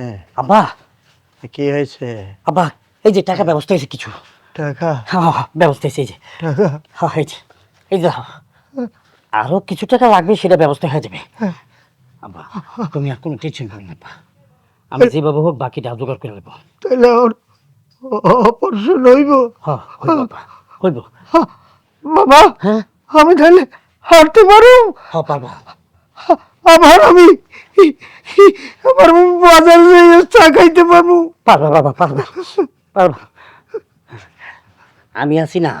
হ্যাঁ। আব্বা কি হয়েছে? আব্বা এই যে টাকা ব্যবস্থা হয়েছে কিছু। টাকা? হ্যাঁ হ্যাঁ, হ্যাঁ, ব্যবস্থা হয়েছে এই যে। টাকা? হ্যাঁ এই যে এই যে আরও কিছু টাকা লাগবে সেটা ব্যবস্থা হয়ে যাবে। আব্বা তুমি আর কোনো টেনশন করো না আব্বা। আমি যেভাবে হোক বাকিটা জোগাড় করে নেব। তাহলে অপারেশন হইব? হ্যাঁ হইব বাবা হ্যাঁ? আমি তাহলে হাঁটতে পারো হ্যাঁ পারব। আবার আমি আবার বাজার চা খাইতে পারব। পারব বাবা পারব পারব। আমি আছি না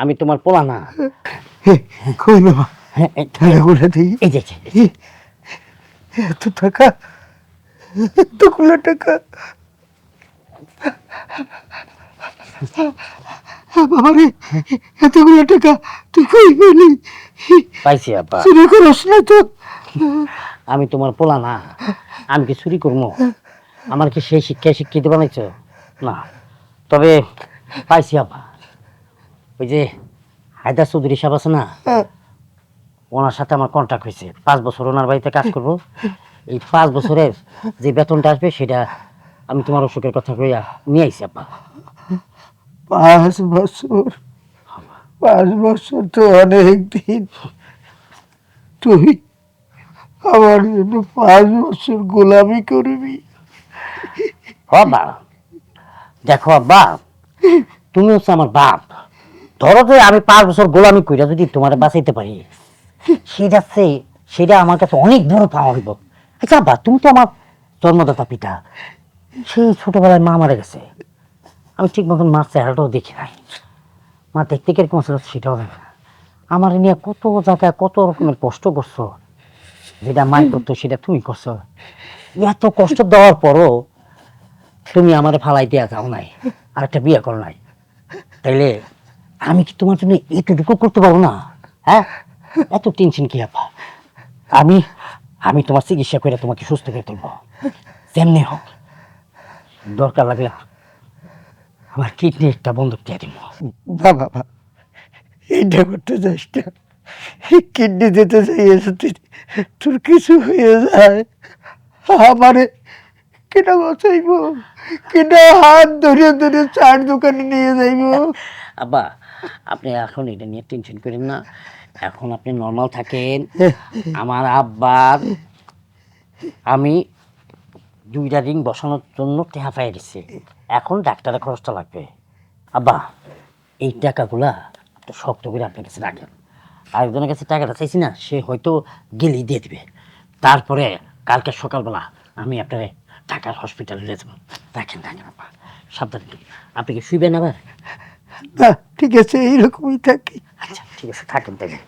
আমি তোমার পোলা না। কই বাবা হ্যাঁ টাকাগুলো দিই। এই যে এই যে, এত টাকা এতগুলো টাকা। বাবা রে এতগুলো টাকা তুই কই পেলি? পাইছি আব্বা। চুরি করিস না তো। আমি তোমার পোলা না আমি কি চুরি করব? আমার কি সেই শিক্ষায় শিক্ষিত বানাইছো? না। তবে পাইছি আব্বা। ওই যে হায়দার চৌধুরী সাহেব আছে না ওনার সাথে আমার কন্ট্যাক্ট হয়েছে। পাঁচ বছর ওনার বাড়িতে কাজ করব। এই পাঁচ বছরের যে বেতনটা আসবে সেটা আমি তোমার অসুখের কথা কইয়া নিয়ে আইছি আব্বা। পাঁচ বছর পাঁচ বছর তো অনেক দিন। তুই আমার জন্য পাঁচ বছর গোলামি করবি। আব্বা দেখো আব্বা, তুমি হচ্ছে আমার বাপ। ধরো যে আমি পাঁচ বছর গোলামি কইরা যদি তোমার বাঁচাইতে পারি, সেটা সে সেটা আমার কাছে অনেক বড় পাওয়া হইব। আচ্ছা আব্বা, তুমি তো আমার জন্মদাতা পিতা। সেই ছোটবেলায় মা মারা গেছে। আমি ঠিক মতন মার চেহারাটাও দেখি নাই। মা দেখতে কীরকম ছিল সেটাও না। আমার নিয়ে কত জায়গায় কত রকমের কষ্ট করছ। যেটা মাই করতো সেটা তুমি করছ। এত কষ্ট দেওয়ার পরও তুমি আমার ফালাই দেওয়া যাও নাই, আর একটা বিয়ে করো নাই। তাইলে আমি কি তোমার জন্য এতটুকু করতে পারব না? হ্যাঁ? এত টেনশন কি আপা আমি আমি তোমার চিকিৎসা করে তোমাকে সুস্থ করে তুলবো। তেমনি হোক, দরকার লাগলে আমার কিডনি একটা বন্ধক দিয়ে দিব বাবা বাবা এইটা করতে যাস না। কিডনি দিতে চাইয়েছে তুই। তোর কিছু হয়ে যায়। আমারে কেটা বাঁচাইব? কেটা হাত ধরে ধরে চার দোকানে নিয়ে যাইব? আব্বা আপনি এখন এটা নিয়ে টেনশন করেন না। এখন আপনি নর্মাল থাকেন। আমার আব্বার আমি দুইটা রিং বসানোর জন্য টেহা পাই দিচ্ছে এখন ডাক্তারের খরচটা লাগবে। আব্বা এই টাকাগুলা একটু শক্ত করে আপনার কাছে রাখেন। আরেকজনের কাছে টাকাটা চাইছি না সে হয়তো গেলেই দিয়ে দেবে। তারপরে কালকে সকালবেলা আমি আপনার ঢাকার হসপিটালে নিয়ে যাব। রাখেন রাখেন আব্বা সাবধানে আপনি কি শুইবেন আবার? না ঠিক আছে এইরকমই থাকি। আচ্ছা ঠিক আছে থাকেন তাহলে